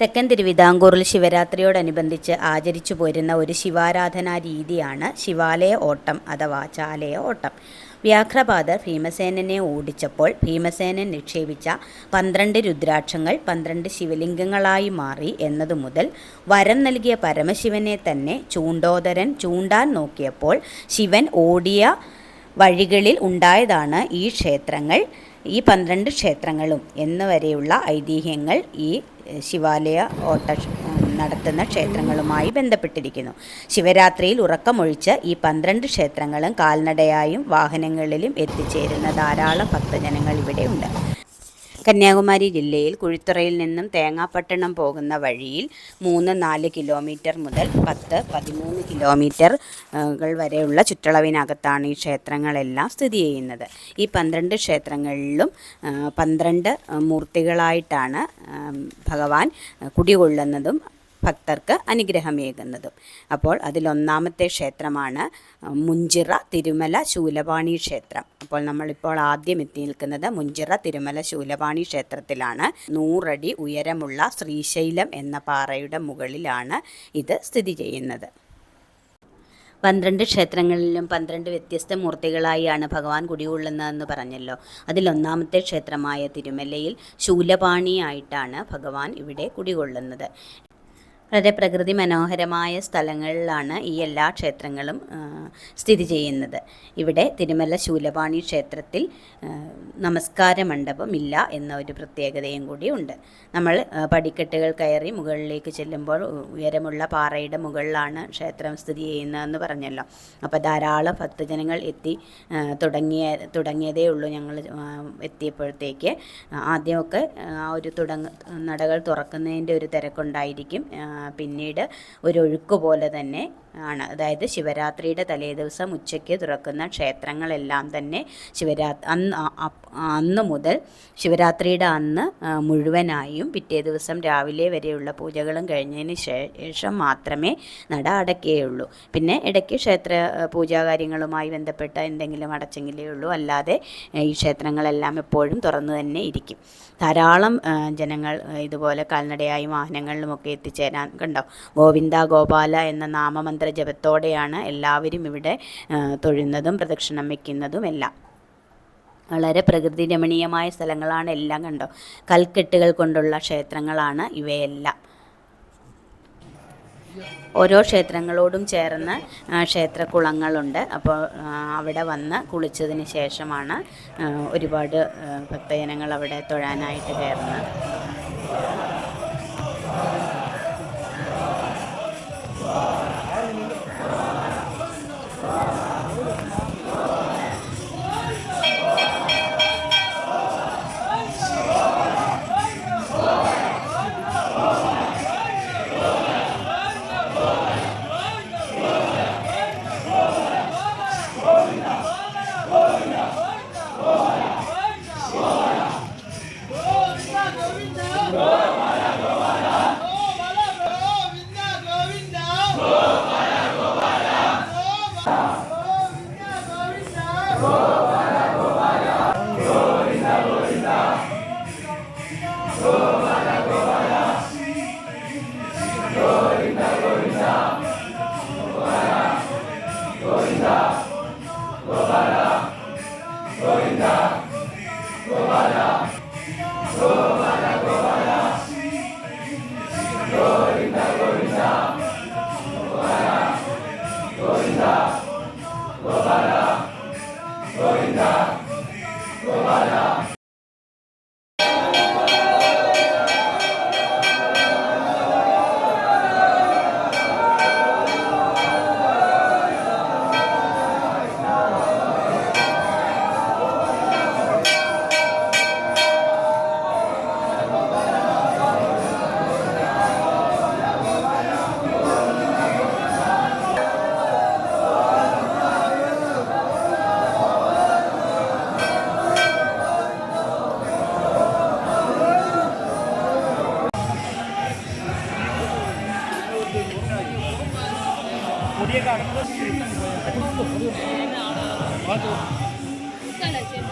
തെക്കൻ തിരുവിതാംകൂറിൽ ശിവരാത്രിയോടനുബന്ധിച്ച് ആചരിച്ചു പോരുന്ന ഒരു ശിവാരാധനാ രീതിയാണ് ശിവാലയ ഓട്ടം അഥവാ ചാലയ ഓട്ടം. വ്യാഘ്രപാദർ ഭീമസേനനെ ഓടിച്ചപ്പോൾ ഭീമസേനൻ നിക്ഷേപിച്ച പന്ത്രണ്ട് രുദ്രാക്ഷങ്ങൾ പന്ത്രണ്ട് ശിവലിംഗങ്ങളായി മാറി എന്നതു മുതൽ വരം നൽകിയ പരമശിവനെ തന്നെ ചൂണ്ടോദരൻ ചൂണ്ടാൻ നോക്കിയപ്പോൾ ശിവൻ ഓടിയ വഴികളിൽ ഉണ്ടായതാണ് ഈ ക്ഷേത്രങ്ങൾ ഈ പന്ത്രണ്ട് ക്ഷേത്രങ്ങളും എന്നുവരെയുള്ള ഐതിഹ്യങ്ങൾ ഈ ശിവാലയ ഓട്ട നടത്തുന്ന ക്ഷേത്രങ്ങളുമായി ബന്ധപ്പെട്ടിരിക്കുന്നു. ശിവരാത്രിയിൽ ഉറക്കമൊഴിച്ച് ഈ പന്ത്രണ്ട് ക്ഷേത്രങ്ങളും കാൽനടയായും വാഹനങ്ങളിലും എത്തിച്ചേരുന്ന ധാരാളം ഭക്തജനങ്ങൾ ഇവിടെയുണ്ട്. കന്യാകുമാരി ജില്ലയിൽ കുഴിത്തുറയിൽ നിന്നും തേങ്ങാപ്പട്ടണം പോകുന്ന വഴിയിൽ മൂന്ന് നാല് കിലോമീറ്റർ മുതൽ പത്ത് പതിമൂന്ന് കിലോമീറ്റർ വരെയുള്ള ചുറ്റളവിനകത്താണ് ഈ ക്ഷേത്രങ്ങളെല്ലാം സ്ഥിതി ചെയ്യുന്നത്. ഈ പന്ത്രണ്ട് ക്ഷേത്രങ്ങളിലും പന്ത്രണ്ട് മൂർത്തികളായിട്ടാണ് ഭഗവാൻ കുടികൊള്ളുന്നതും ഭക്തർക്ക് അനുഗ്രഹമേകുന്നതും. അപ്പോൾ അതിലൊന്നാമത്തെ ക്ഷേത്രമാണ് മുഞ്ചിറ തിരുമല ശൂലപാണി ക്ഷേത്രം. അപ്പോൾ നമ്മളിപ്പോൾ ആദ്യം എത്തി നിൽക്കുന്നത് മുഞ്ചിറ തിരുമല ശൂലപാണി ക്ഷേത്രത്തിലാണ്. നൂറടി ഉയരമുള്ള ശ്രീശൈലം എന്ന പാറയുടെ മുകളിലാണ് ഇത് സ്ഥിതി ചെയ്യുന്നത്. പന്ത്രണ്ട് ക്ഷേത്രങ്ങളിലും പന്ത്രണ്ട് വ്യത്യസ്ത മൂർത്തികളായാണ് ഭഗവാൻ കുടികൊള്ളുന്നതെന്ന് പറഞ്ഞല്ലോ. അതിലൊന്നാമത്തെ ക്ഷേത്രമായ തിരുമലയിൽ ശൂലപാണിയായിട്ടാണ് ഭഗവാൻ ഇവിടെ കുടികൊള്ളുന്നത്. വളരെ പ്രകൃതി മനോഹരമായ സ്ഥലങ്ങളിലാണ് ഈ എല്ലാ ക്ഷേത്രങ്ങളും സ്ഥിതി ചെയ്യുന്നത്. ഇവിടെ തിരുമല ശൂലപാണി ക്ഷേത്രത്തിൽ നമസ്കാര മണ്ഡപം ഇല്ല എന്ന ഒരു പ്രത്യേകതയും കൂടി ഉണ്ട്. നമ്മൾ പടിക്കെട്ടുകൾ കയറി മുകളിലേക്ക് ചെല്ലുമ്പോൾ ഉയരമുള്ള പാറയുടെ മുകളിലാണ് ക്ഷേത്രം സ്ഥിതി ചെയ്യുന്നതെന്ന് പറഞ്ഞല്ലോ. അപ്പോൾ ധാരാളം ഭക്തജനങ്ങൾ എത്തി തുടങ്ങിയ തുടങ്ങിയതേ ഉള്ളൂ ഞങ്ങൾ എത്തിയപ്പോഴത്തേക്ക്. ആദ്യമൊക്കെ ആ ഒരു തുടങ്ങ നടകൾ തുറക്കുന്നതിന്റെ ഒരു തിരക്കുണ്ടായിരിക്കും. പിന്നീട് ഒരു ഒഴുക്ക് പോലെ തന്നെ ആണ്. അതായത് ശിവരാത്രിയുടെ തലേദിവസം ഉച്ചയ്ക്ക് തുറക്കുന്ന ക്ഷേത്രങ്ങളെല്ലാം തന്നെ ശിവരാ അന്ന് അന്ന് മുതൽ ശിവരാത്രിയുടെ അന്ന് മുഴുവനായും പിറ്റേ ദിവസം രാവിലെ വരെയുള്ള പൂജകളും കഴിഞ്ഞതിന് ശേഷം മാത്രമേ നട അടയ്ക്കുകയുള്ളൂ പിന്നെ ഇടയ്ക്ക് ക്ഷേത്ര പൂജാ കാര്യങ്ങളുമായി ബന്ധപ്പെട്ട എന്തെങ്കിലും അടച്ചെങ്കിലേ ഉള്ളൂ. അല്ലാതെ ഈ ക്ഷേത്രങ്ങളെല്ലാം എപ്പോഴും തുറന്നു തന്നെ ഇരിക്കും. ധാരാളം ജനങ്ങൾ ഇതുപോലെ കാൽനടയായും വാഹനങ്ങളിലുമൊക്കെ എത്തിച്ചേരാൻ കണ്ടോ? ഗോവിന്ദ ഗോപാല എന്ന നാമമന്ത്ര ജപത്തോടെയാണ് എല്ലാവരും ഇവിടെ തൊഴുന്നതും പ്രദക്ഷിണം വയ്ക്കുന്നതും എല്ലാം. വളരെ പ്രകൃതി രമണീയമായ സ്ഥലങ്ങളാണ് എല്ലാം കണ്ടോ? കൽക്കെട്ടുകൾ കൊണ്ടുള്ള ക്ഷേത്രങ്ങളാണ് ഇവയെല്ലാം. ഓരോ ക്ഷേത്രങ്ങളോടും ചേർന്ന് ക്ഷേത്രക്കുളങ്ങളുണ്ട് അപ്പോൾ അവിടെ വന്ന് കുളിച്ചതിന് ശേഷമാണ് ഒരുപാട് ഭക്തജനങ്ങൾ അവിടെ തൊഴാനായിട്ട് കയറുന്നത്. Hosanna! 我爹干什么都去。完了。再来一遍。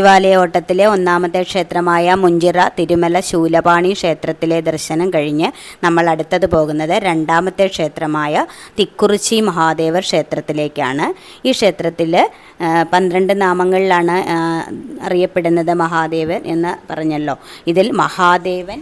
ശിവാലയ ഓട്ടത്തിലെ ഒന്നാമത്തെ ക്ഷേത്രമായ മുഞ്ചിറ തിരുമല ശൂലപാണി ക്ഷേത്രത്തിലെ ദർശനം കഴിഞ്ഞ് നമ്മൾ അടുത്തത് പോകുന്നത് രണ്ടാമത്തെ ക്ഷേത്രമായ തിക്കുറിച്ചി മഹാദേവർ ക്ഷേത്രത്തിലേക്കാണ്. ഈ ക്ഷേത്രത്തിൽ പന്ത്രണ്ട് നാമങ്ങളിലാണ് അറിയപ്പെടുന്നത് മഹാദേവൻ എന്ന് പറഞ്ഞല്ലോ. ഇതിൽ മഹാദേവൻ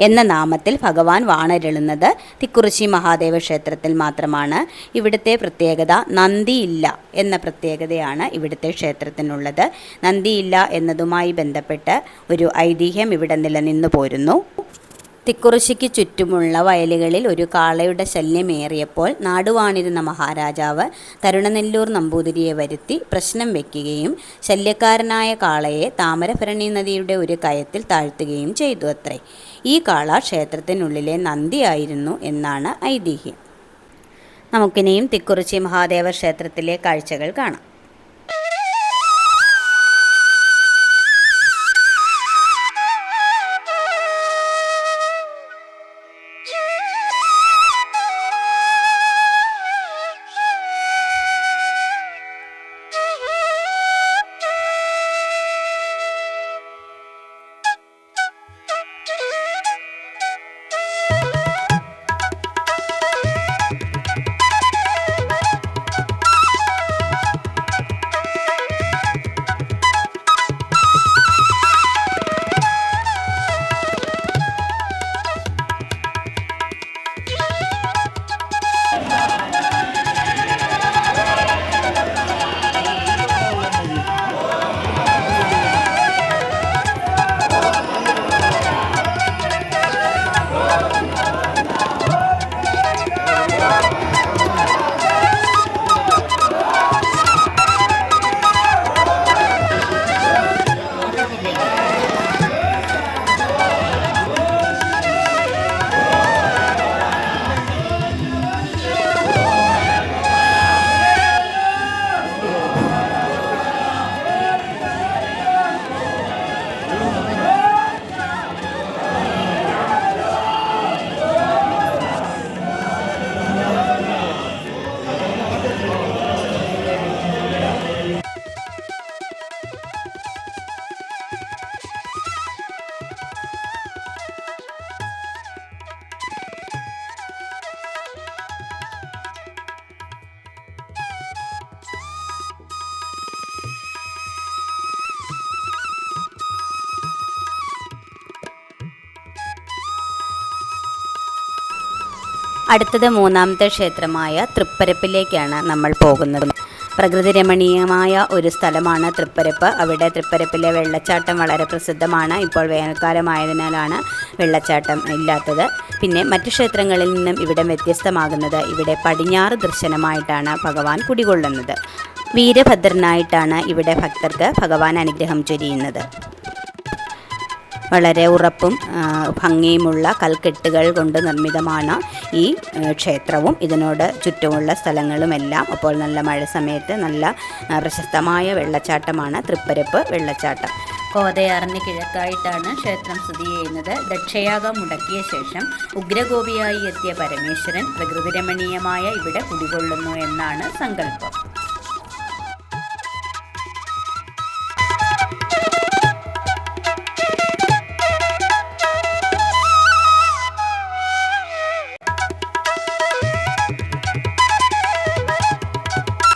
എന്ന നാമത്തിൽ ഭഗവാൻ വാണരുളുന്നത് തിക്കുറിശി മഹാദേവ ക്ഷേത്രത്തിൽ മാത്രമാണ്. ഇവിടുത്തെ പ്രത്യേകത നന്ദിയില്ല എന്ന പ്രത്യേകതയാണ് ഇവിടുത്തെ ക്ഷേത്രത്തിനുള്ളത്. നന്ദിയില്ല എന്നതുമായി ബന്ധപ്പെട്ട് ഒരു ഐതിഹ്യം ഇവിടെ നിലനിന്നു പോരുന്നു തിക്കുറിശിക്ക് ചുറ്റുമുള്ള വയലുകളിൽ ഒരു കാളയുടെ ശല്യമേറിയപ്പോൾ നാടുവാണിരുന്ന മഹാരാജാവ് തരുണനെല്ലൂർ നമ്പൂതിരിയെ വരുത്തി പ്രശ്നം വെക്കുകയും ശല്യക്കാരനായ കാളയെ താമരഭരണി നദിയുടെ ഒരു കയത്തിൽ താഴ്ത്തുകയും ചെയ്തു അത്രേ. ഈ കാള ക്ഷേത്രത്തിനുള്ളിലെ നന്ദിയായിരുന്നു എന്നാണ് ഐതിഹ്യം. നമുക്കിനിയും തിക്കുറിശി മഹാദേവ ക്ഷേത്രത്തിലെ കാഴ്ചകൾ കാണാം. അടുത്തത് മൂന്നാമത്തെ ക്ഷേത്രമായ തൃപ്പരപ്പിലേക്കാണ് നമ്മൾ പോകുന്നത്. പ്രകൃതി രമണീയമായ ഒരു സ്ഥലമാണ് തൃപ്പരപ്പ്. അവിടെ തൃപ്പരപ്പിലെ വെള്ളച്ചാട്ടം വളരെ പ്രസിദ്ധമാണ്. ഇപ്പോൾ വേനൽക്കാലമായതിനാലാണ് വെള്ളച്ചാട്ടം ഇല്ലാത്തത്. പിന്നെ മറ്റു ക്ഷേത്രങ്ങളിൽ നിന്നും ഇവിടെ വ്യത്യസ്തമാകുന്നത് ഇവിടെ പടിഞ്ഞാറ് ദർശനമായിട്ടാണ് ഭഗവാൻ കുടികൊള്ളുന്നത്. വീരഭദ്രനായിട്ടാണ് ഇവിടെ ഭക്തർക്ക് ഭഗവാൻ അനുഗ്രഹം ചൊരിയുന്നത്. വളരെ ഉറപ്പും ഭംഗിയുമുള്ള കൽക്കെട്ടുകൾ കൊണ്ട് നിർമ്മിതമാണ് ഈ ക്ഷേത്രവും. ഇതിനോട് ചുറ്റുമുള്ള സ്ഥലങ്ങളുമെല്ലാം അപ്പോൾ നല്ല മഴ സമയത്ത് നല്ല പ്രശസ്തമായ വെള്ളച്ചാട്ടമാണ് തൃപ്പരപ്പ് വെള്ളച്ചാട്ടം. കോതയാറിന് കിഴക്കായിട്ടാണ് ക്ഷേത്രം സ്ഥിതി ചെയ്യുന്നത്. ദക്ഷയാഗം മുടക്കിയ ശേഷം ഉഗ്രഗോപിയായി എത്തിയ പരമേശ്വരൻ പ്രകൃതിരമണീയമായ ഇവിടെ കുടികൊള്ളുന്നു എന്നാണ് സങ്കല്പം.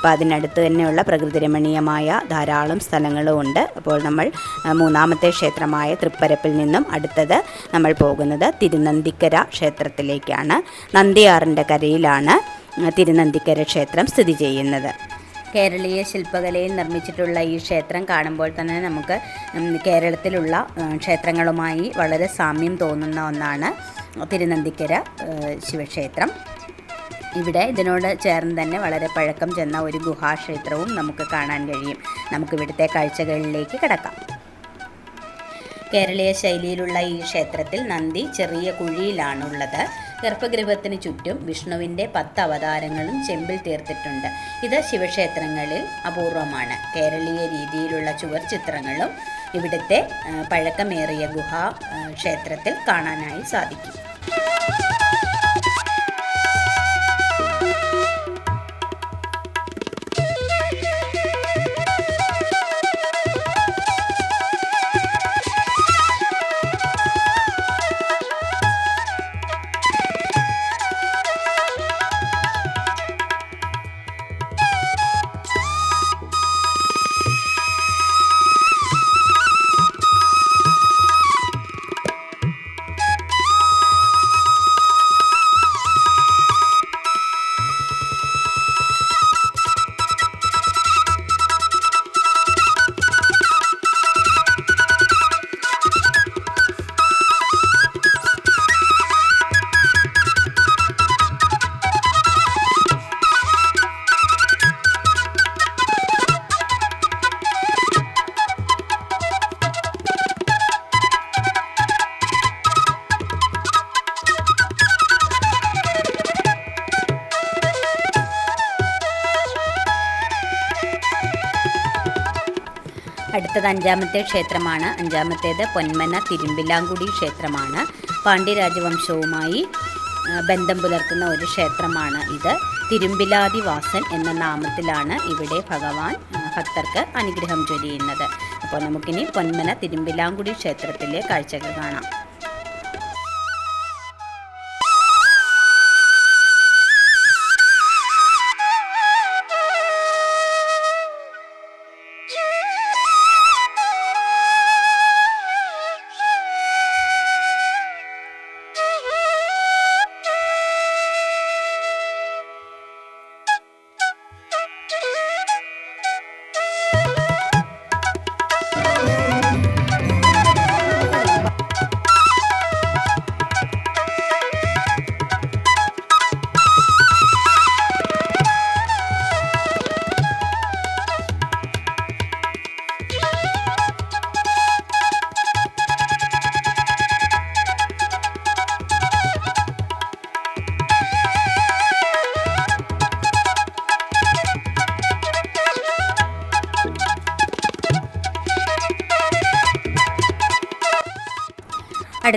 അപ്പോൾ അതിനടുത്ത് തന്നെയുള്ള പ്രകൃതി രമണീയമായ ധാരാളം സ്ഥലങ്ങളും ഉണ്ട്. അപ്പോൾ നമ്മൾ മൂന്നാമത്തെ ക്ഷേത്രമായ തൃപ്പരപ്പിൽ നിന്നും അടുത്തത് നമ്മൾ പോകുന്നത് തിരുനന്ദിക്കര ക്ഷേത്രത്തിലേക്കാണ്. നന്ദിയാറിന്റെ കരയിലാണ് തിരുനന്ദിക്കര ക്ഷേത്രം സ്ഥിതി ചെയ്യുന്നത്. കേരളീയ ശില്പകലയിൽ നിർമ്മിച്ചിട്ടുള്ള ഈ ക്ഷേത്രം കാണുമ്പോൾ തന്നെ നമുക്ക് കേരളത്തിലുള്ള ക്ഷേത്രങ്ങളുമായി വളരെ സാമ്യം തോന്നുന്ന ഒന്നാണ് തിരുനന്ദിക്കര ശിവക്ഷേത്രം. ഇവിടെ ഇതിനോട് ചേർന്ന് തന്നെ വളരെ പഴക്കം ചെന്ന ഒരു ഗുഹാക്ഷേത്രവും നമുക്ക് കാണാൻ കഴിയും. നമുക്ക് ഇവിടുത്തെ കാഴ്ചകളിലേക്ക് കിടക്കാം. കേരളീയ ശൈലിയിലുള്ള ഈ ക്ഷേത്രത്തിൽ നന്ദി ചെറിയ കുഴിയിലാണുള്ളത്. ഗർഭഗൃഹത്തിന് ചുറ്റും വിഷ്ണുവിന്റെ പത്ത് അവതാരങ്ങളും ചെമ്പിൽ തീർത്തിട്ടുണ്ട്. ഇത് ശിവക്ഷേത്രങ്ങളിൽ അപൂർവമാണ്. കേരളീയ രീതിയിലുള്ള ചുവർ ചിത്രങ്ങളും ഇവിടുത്തെ പഴക്കമേറിയ ഗുഹ ക്ഷേത്രത്തിൽ കാണാനായി സാധിക്കും. അടുത്തത് അഞ്ചാമത്തെ ക്ഷേത്രമാണ്. അഞ്ചാമത്തേത് പൊന്മന തിരുമ്പിലാങ്കുടി ക്ഷേത്രമാണ്. പാണ്ഡ്യരാജവംശവുമായി ബന്ധം പുലർത്തുന്ന ഒരു ക്ഷേത്രമാണ് ഇത്. തിരുമ്പിലാദിവാസൻ എന്ന നാമത്തിലാണ് ഇവിടെ ഭഗവാൻ ഭക്തർക്ക് അനുഗ്രഹം ചൊരിയുന്നത്. അപ്പോൾ നമുക്കിനി പൊന്മന തിരുമ്പിലാങ്കുടി ക്ഷേത്രത്തിലെ കാഴ്ചകൾ കാണാം.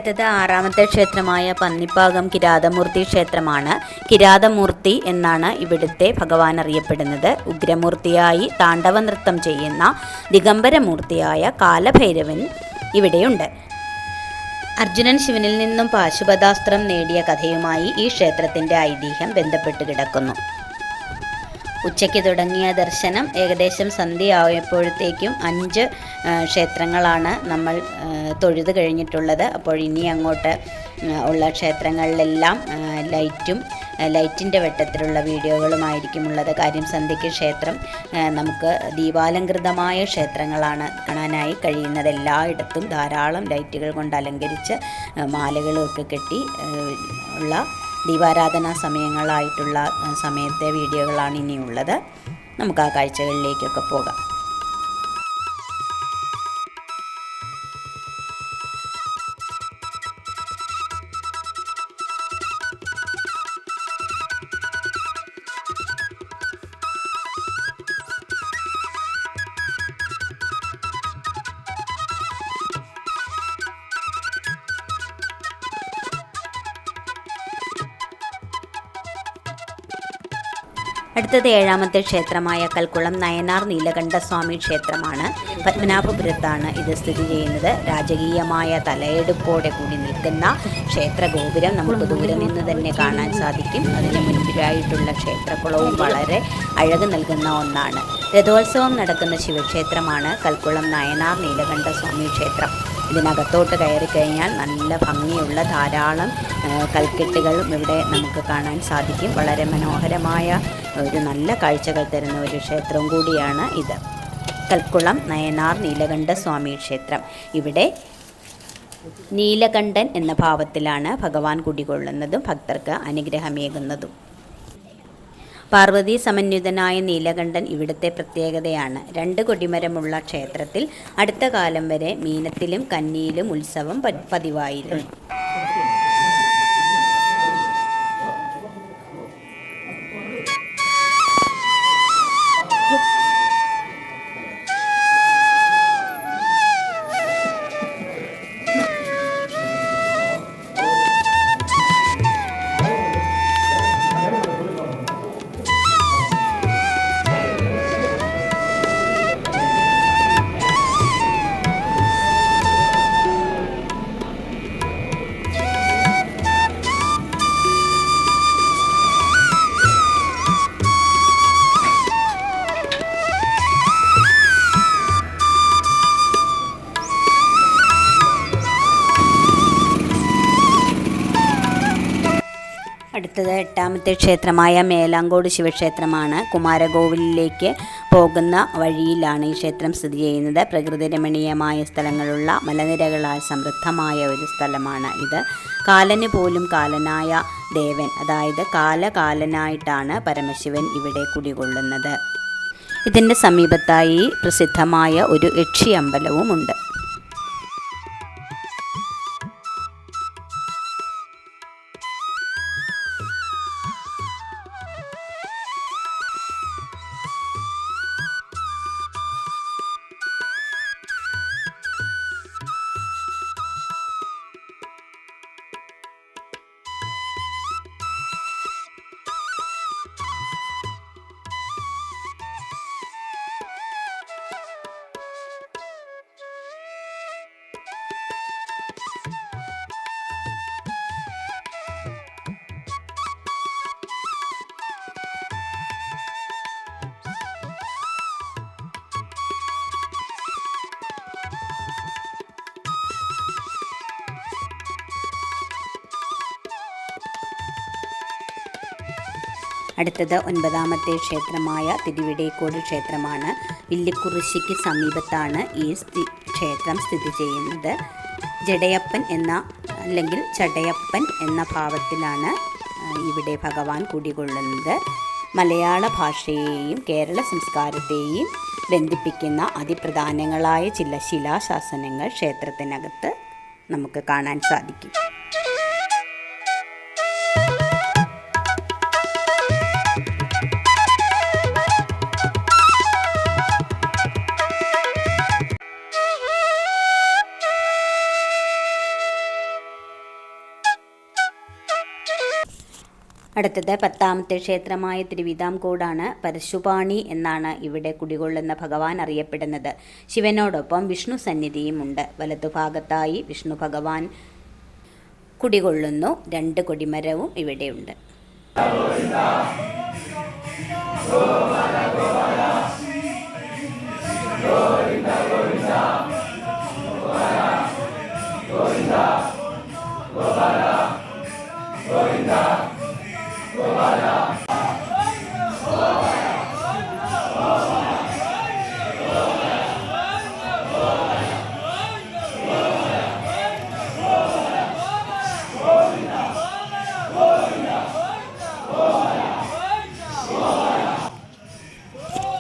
അടുത്തത് ആറാമത്തെ ക്ഷേത്രമായ പന്നിപ്പാകം കിരാതമൂർത്തി ക്ഷേത്രമാണ് കിരാതമൂർത്തി എന്നാണ് ഇവിടുത്തെ ഭഗവാൻ അറിയപ്പെടുന്നത് ഉഗ്രമൂർത്തിയായി താണ്ഡവ നൃത്തം ചെയ്യുന്ന ദിഗംബരമൂർത്തിയായ കാലഭൈരവൻ ഇവിടെയുണ്ട് അർജുനൻ ശിവനിൽ നിന്നും പാശുപതാസ്ത്രം നേടിയ കഥയുമായി ഈ ക്ഷേത്രത്തിന്റെ ഐതിഹ്യം ബന്ധപ്പെട്ട് കിടക്കുന്നു ഉച്ചയ്ക്ക് തുടങ്ങിയ ദർശനം ഏകദേശം സന്ധ്യയായപ്പോഴത്തേക്കും അഞ്ച് ക്ഷേത്രങ്ങളാണ് നമ്മൾ തൊഴുത് കഴിഞ്ഞിട്ടുള്ളത്. അപ്പോൾ ഇനി അങ്ങോട്ട് ഉള്ള ക്ഷേത്രങ്ങളിലെല്ലാം ലൈറ്റും ലൈറ്റിന്റെ വെട്ടത്തിലുള്ള വീഡിയോകളുമായിരിക്കും ഉള്ളത്. കാര്യം സന്ധ്യയ്ക്ക് ക്ഷേത്രം നമുക്ക് ദീപാലങ്കൃതമായ ക്ഷേത്രങ്ങളാണ് കാണാനായി കഴിയുന്നത്. എല്ലായിടത്തും ധാരാളം ലൈറ്റുകൾ കൊണ്ട് അലങ്കരിച്ച് മാലകളുമൊക്കെ കെട്ടി ഉള്ള ദീപാരാധനാ സമയങ്ങളായിട്ടുള്ള സമയത്തെ വീഡിയോകളാണ് ഇനിയുള്ളത്. നമുക്ക് ആ കാഴ്ചകളിലേക്കൊക്കെ പോകാം. അടുത്തത് ഏഴാമത്തെ ക്ഷേത്രമായ കൽക്കുളം നയനാർ നീലകണ്ഠസ്വാമി ക്ഷേത്രമാണ്. പത്മനാഭപുരത്താണ് ഇത് സ്ഥിതി ചെയ്യുന്നത്. രാജകീയമായ തലയെടുപ്പോടെ കൂടി നിൽക്കുന്ന ക്ഷേത്ര ഗോപുരം നമുക്ക് ദൂരെ നിന്ന് തന്നെ കാണാൻ സാധിക്കും. അതിന് മുൻപിലായിട്ടുള്ള ക്ഷേത്രക്കുളവും വളരെ അഴക് നൽകുന്ന ഒന്നാണ്. രഥോത്സവം നടക്കുന്ന ശിവക്ഷേത്രമാണ് കൽക്കുളം നയനാർ നീലകണ്ഠസ്വാമി ക്ഷേത്രം. ഇതിനകത്തോട്ട് കയറി കഴിഞ്ഞാൽ നല്ല ഭംഗിയുള്ള ധാരാളം കൽക്കെട്ടുകളും ഇവിടെ നമുക്ക് കാണാൻ സാധിക്കും. വളരെ മനോഹരമായ ഒരു നല്ല കാഴ്ചകൾ തരുന്ന ഒരു ക്ഷേത്രം കൂടിയാണ് ഇത്. കൽക്കുളം നയനാർ നീലകണ്ഠ സ്വാമി ക്ഷേത്രം. ഇവിടെ നീലകണ്ഠൻ എന്ന ഭാവത്തിലാണ് ഭഗവാൻ കുടികൊള്ളുന്നതും ഭക്തർക്ക് അനുഗ്രഹമേകുന്നതും. പാർവതി സമന്വിതനായ നീലകണ്ഠൻ ഇവിടുത്തെ പ്രത്യേകതയാണ്. രണ്ട് കൊടിമരമുള്ള ക്ഷേത്രത്തിൽ അടുത്ത കാലം വരെ മീനത്തിലും കന്നിയിലും ഉത്സവം പതിവായിരുന്നു. എട്ടാമത്തെ ക്ഷേത്രമായ മേലാങ്കോട് ശിവക്ഷേത്രമാണ് കുമാരകോവിലിലേക്ക് പോകുന്ന വഴിയിലാണ് ഈ ക്ഷേത്രം സ്ഥിതി ചെയ്യുന്നത്. പ്രകൃതി രമണീയമായ സ്ഥലങ്ങളുള്ള മലനിരകളാൽ സമൃദ്ധമായ ഒരു സ്ഥലമാണ് ഇത്. കാലന് പോലും കാലനായ ദേവൻ അതായത് കാലകാലനായിട്ടാണ് പരമശിവൻ ഇവിടെ കുടികൊള്ളുന്നത്. ഇതിന്റെ സമീപത്തായി പ്രസിദ്ധമായ ഒരു യക്ഷി അമ്പലവുമുണ്ട് അടുത്തത് ഒൻപതാമത്തെ ക്ഷേത്രമായ തിരുവിടേക്കോട് ക്ഷേത്രമാണ്. വില്ലിക്കുറിശിക്ക് സമീപത്താണ് ഈ ക്ഷേത്രം സ്ഥിതി ചെയ്യുന്നത്. ജഡയപ്പൻ എന്ന അല്ലെങ്കിൽ ചടയപ്പൻ എന്ന ഭാവത്തിലാണ് ഇവിടെ ഭഗവാൻ കുടികൊള്ളുന്നത്. മലയാള ഭാഷയെയും കേരള സംസ്കാരത്തെയും ബന്ധിപ്പിക്കുന്ന അതിപ്രധാനങ്ങളായ ചില ശിലാശാസനങ്ങൾ ക്ഷേത്രത്തിനകത്ത് നമുക്ക് കാണാൻ സാധിക്കും. അടുത്തത് പത്താമത്തെ ക്ഷേത്രമായ തിരുവിതാംകൂടാണ് പരശുപാണി എന്നാണ് ഇവിടെ കുടികൊള്ളുന്ന ഭഗവാൻ അറിയപ്പെടുന്നത്. ശിവനോടൊപ്പം വിഷ്ണു സന്നിധിയുമുണ്ട് വലതുഭാഗത്തായി വിഷ്ണു ഭഗവാൻ കുടികൊള്ളുന്നു. രണ്ട് കൊടിമരവും ഇവിടെയുണ്ട് 我的，我的。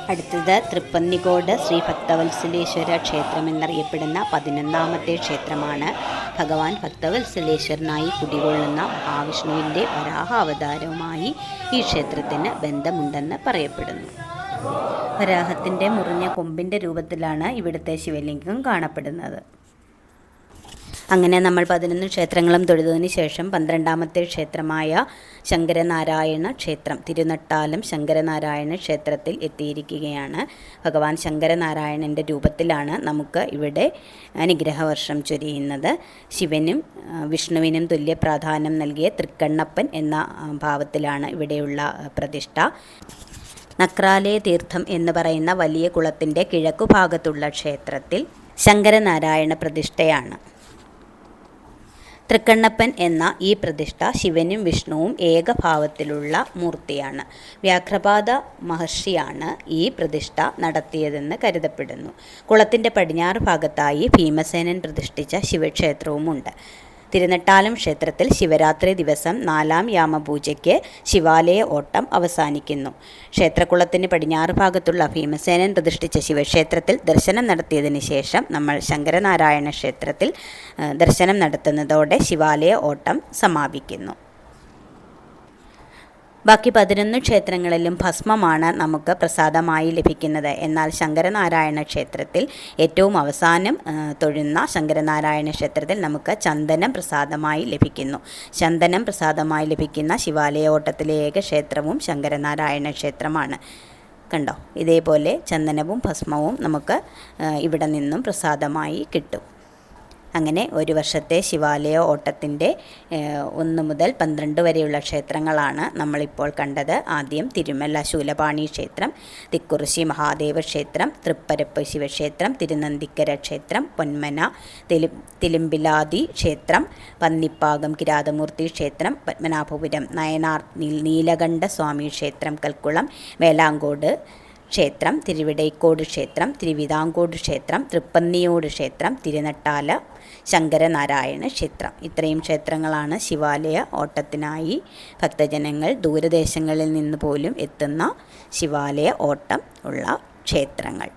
അടുത്തത് തൃപ്പന്നിക്കോട് ശ്രീ ഭക്തവത്സലേശ്വര ക്ഷേത്രം എന്നറിയപ്പെടുന്ന പതിനൊന്നാമത്തെ ക്ഷേത്രമാണ്. ഭഗവാൻ ഭക്തവത്സലേശ്വരനായി കുടികൊള്ളുന്ന മഹാവിഷ്ണുവിന്റെ വരാഹ അവതാരവുമായി ഈ ക്ഷേത്രത്തിന് ബന്ധമുണ്ടെന്ന് പറയപ്പെടുന്നു. വരാഹത്തിന്റെ മുറിഞ്ഞ കൊമ്പിന്റെ രൂപത്തിലാണ് ഇവിടുത്തെ ശിവലിംഗം കാണപ്പെടുന്നത്. അങ്ങനെ നമ്മൾ പതിനൊന്ന് ക്ഷേത്രങ്ങളും തൊഴുതതിന് ശേഷം പന്ത്രണ്ടാമത്തെ ക്ഷേത്രമായ ശങ്കരനാരായണ ക്ഷേത്രം തിരുനട്ടാലം ശങ്കരനാരായണ ക്ഷേത്രത്തിൽ എത്തിയിരിക്കുകയാണ്. ഭഗവാൻ ശങ്കരനാരായണന്റെ രൂപത്തിലാണ് നമുക്ക് ഇവിടെ അനുഗ്രഹവർഷം ചൊരിയുന്നത്. ശിവനും വിഷ്ണുവിനും തുല്യ പ്രാധാന്യം നൽകിയ തൃക്കണ്ണപ്പൻ എന്ന ഭാവത്തിലാണ് ഇവിടെയുള്ള പ്രതിഷ്ഠ. നക്രാലയ തീർത്ഥം എന്ന് പറയുന്ന വലിയ കുളത്തിന്റെ കിഴക്കുഭാഗത്തുള്ള ക്ഷേത്രത്തിൽ ശങ്കരനാരായണ പ്രതിഷ്ഠയാണ്. തൃക്കണ്ണപ്പൻ എന്ന ഈ പ്രതിഷ്ഠ ശിവനും വിഷ്ണുവും ഏകഭാവത്തിലുള്ള മൂർത്തിയാണ്. വ്യാഘ്രപാദ മഹർഷിയാണ് ഈ പ്രതിഷ്ഠ നടത്തിയതെന്ന് കരുതപ്പെടുന്നു. കുളത്തിന്റെ പടിഞ്ഞാറ് ഭാഗത്തായി ഭീമസേനൻ പ്രതിഷ്ഠിച്ച ശിവക്ഷേത്രവുമുണ്ട്. തിരുനെട്ടാലം ക്ഷേത്രത്തിൽ ശിവരാത്രി ദിവസം നാലാം യാമപൂജയ്ക്ക് ശിവാലയ ഓട്ടം അവസാനിക്കുന്നു. ക്ഷേത്രക്കുളത്തിന് പടിഞ്ഞാറ് ഭാഗത്തുള്ള ഭീമസേനൻ പ്രതിഷ്ഠിച്ച ശിവക്ഷേത്രത്തിൽ ദർശനം നടത്തിയതിന് ശേഷം നമ്മൾ ശങ്കരനാരായണ ക്ഷേത്രത്തിൽ ദർശനം നടത്തുന്നതോടെ ശിവാലയ ഓട്ടം സമാപിക്കുന്നു. ബാക്കി പതിനൊന്ന് ക്ഷേത്രങ്ങളിലും ഭസ്മമാണ് നമുക്ക് പ്രസാദമായി ലഭിക്കുന്നത്. എന്നാൽ ശങ്കരനാരായണ ക്ഷേത്രത്തിൽ ഏറ്റവും അവസാനം തൊഴുന്ന ശങ്കരനാരായണ ക്ഷേത്രത്തിൽ നമുക്ക് ചന്ദനം പ്രസാദമായി ലഭിക്കുന്നു. ചന്ദനം പ്രസാദമായി ലഭിക്കുന്ന ശിവാലയ ഓട്ടത്തിലെ ഏക ക്ഷേത്രവും ശങ്കരനാരായണ ക്ഷേത്രമാണ്. കണ്ടോ? ഇതേപോലെ ചന്ദനവും ഭസ്മവും നമുക്ക് ഇവിടെ നിന്നും പ്രസാദമായി കിട്ടും. അങ്ങനെ ഒരു വർഷത്തെ ശിവാലയ ഓട്ടത്തിന്റെ ഒന്ന് മുതൽ പന്ത്രണ്ട് വരെയുള്ള ക്ഷേത്രങ്ങളാണ് നമ്മളിപ്പോൾ കണ്ടത്. ആദ്യം തിരുമല ശൂലപാണി ക്ഷേത്രം തിക്കുറിശി മഹാദേവ ക്ഷേത്രം തൃപ്പരപ്പ് ശിവക്ഷേത്രം തിരുനന്ദിക്കര ക്ഷേത്രം പൊന്മന തിലി തിലുമ്പിലാതി ക്ഷേത്രം പന്നിപ്പാകം കിരാതമൂർത്തി ക്ഷേത്രം പത്മനാഭപുരം നയനാർ നീലകണ്ഠ സ്വാമി ക്ഷേത്രം കൽക്കുളം വേലാങ്കോട് ക്ഷേത്രം തിരുവിടൈക്കോട് ക്ഷേത്രം തിരുവിതാംകോട് ക്ഷേത്രം തൃപ്പന്നിയോട് ക്ഷേത്രം തിരുനട്ടാല ശങ്കരനാരായണ ക്ഷേത്രം. ഇത്രയും ക്ഷേത്രങ്ങളാണ് ശിവാലയ ഓട്ടത്തിനായി ഭക്തജനങ്ങൾ ദൂരദേശങ്ങളിൽ നിന്ന് പോലും എത്തുന്ന ശിവാലയ ഓട്ടം ഉള്ള ക്ഷേത്രങ്ങൾ.